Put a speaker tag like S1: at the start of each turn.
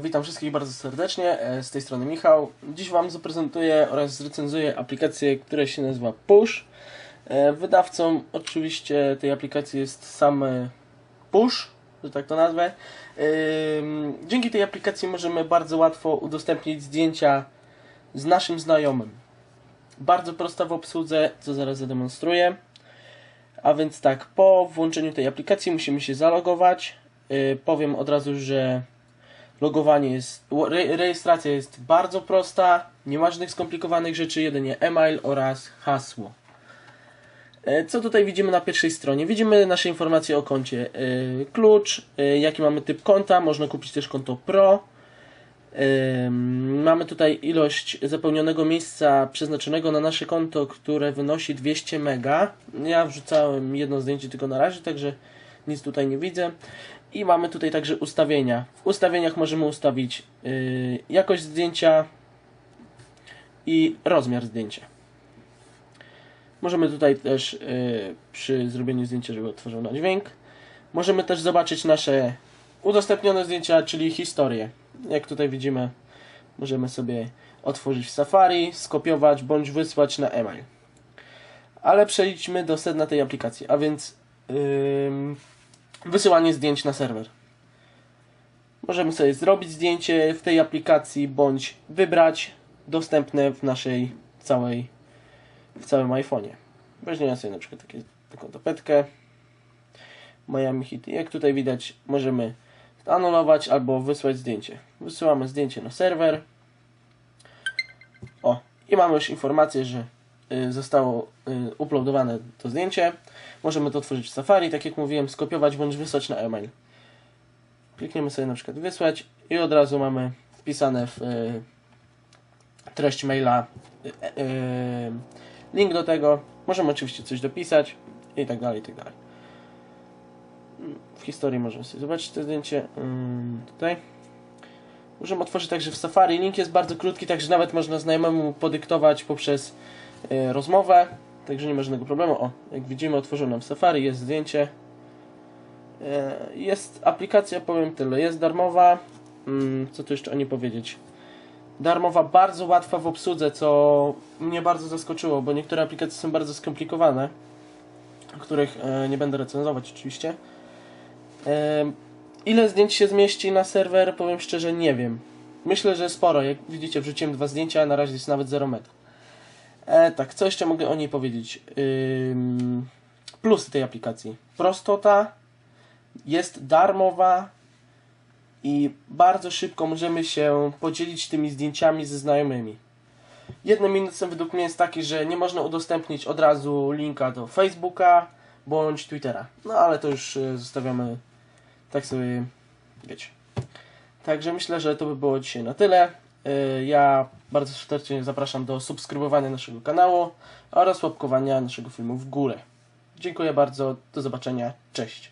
S1: Witam wszystkich bardzo serdecznie, e, z tej strony Michał. Dziś Wam zaprezentuję oraz zrecenzuję aplikację, która się nazywa Push. E, Wydawcą oczywiście tej aplikacji jest sam e, Push, że tak to nazwę. Dzięki tej aplikacji możemy bardzo łatwo udostępnić zdjęcia z naszym znajomym. Bardzo prosta w obsłudze, co zaraz zademonstruję. A więc tak, po włączeniu tej aplikacji musimy się zalogować. Powiem od razu, że logowanie jest, re, rejestracja jest bardzo prosta, nie ma żadnych skomplikowanych rzeczy, jedynie e-mail oraz hasło. E, Co tutaj widzimy na pierwszej stronie? Widzimy nasze informacje o koncie. E, Klucz, e, jaki mamy typ konta, można kupić też konto Pro. Mamy tutaj ilość zapełnionego miejsca przeznaczonego na nasze konto, które wynosi 200 mega. Ja wrzucałem jedno zdjęcie tylko na razie, także nic tutaj nie widzę. I mamy tutaj także ustawienia. W ustawieniach możemy ustawić yy, jakość zdjęcia i rozmiar zdjęcia. Możemy tutaj też yy, przy zrobieniu zdjęcia, żeby otworzył na dźwięk. Możemy też zobaczyć nasze udostępnione zdjęcia, czyli historię. Jak tutaj widzimy, możemy sobie otworzyć w Safari, skopiować bądź wysłać na e-mail. Ale przejdźmy do sedna tej aplikacji, a więc wysyłanie zdjęć na serwer. Możemy sobie zrobić zdjęcie w tej aplikacji bądź wybrać dostępne w naszej całej w całym iPhone'ie. Weźmiemy sobie na przykład takie, taką tapetkę Miami Heat. Jak tutaj widać, możemy anulować albo wysłać zdjęcie. Wysyłamy zdjęcie na serwer. O, i mamy już informację, że zostało y, uploadowane to zdjęcie. Możemy to otworzyć w Safari, tak jak mówiłem, skopiować bądź wysłać na e-mail. Klikniemy sobie na przykład wysłać i od razu mamy wpisane w y, treść maila y, y, link do tego. Możemy oczywiście coś dopisać i tak dalej, i tak dalej. W historii możemy sobie zobaczyć to zdjęcie. Ym, tutaj. Możemy otworzyć także w Safari. Link jest bardzo krótki, także nawet można znajomemu podyktować poprzez y, rozmowę. Także nie ma żadnego problemu. O, jak widzimy, otworzył nam Safari, jest zdjęcie. Y, Jest aplikacja, powiem tyle. Jest darmowa. Ym, Co tu jeszcze o niej powiedzieć? Darmowa, bardzo łatwa w obsłudze, co mnie bardzo zaskoczyło, bo niektóre aplikacje są bardzo skomplikowane, których e, nie będę recenzować oczywiście. Em, Ile zdjęć się zmieści na serwer? Powiem szczerze, nie wiem. Myślę, że sporo. Jak widzicie, wrzuciłem dwa zdjęcia, a na razie jest nawet 0 mega. E, tak, co jeszcze mogę o niej powiedzieć? Ym, plusy tej aplikacji. Prostota, jest darmowa i bardzo szybko możemy się podzielić tymi zdjęciami ze znajomymi. Jednym minusem według mnie jest taki, że nie można udostępnić od razu linka do Facebooka bądź Twittera. No ale to już e, zostawiamy tak sobie, wiecie. Także myślę, że to by było dzisiaj na tyle. E, Ja bardzo serdecznie zapraszam do subskrybowania naszego kanału oraz łapkowania naszego filmu w górę. Dziękuję bardzo, do zobaczenia, cześć.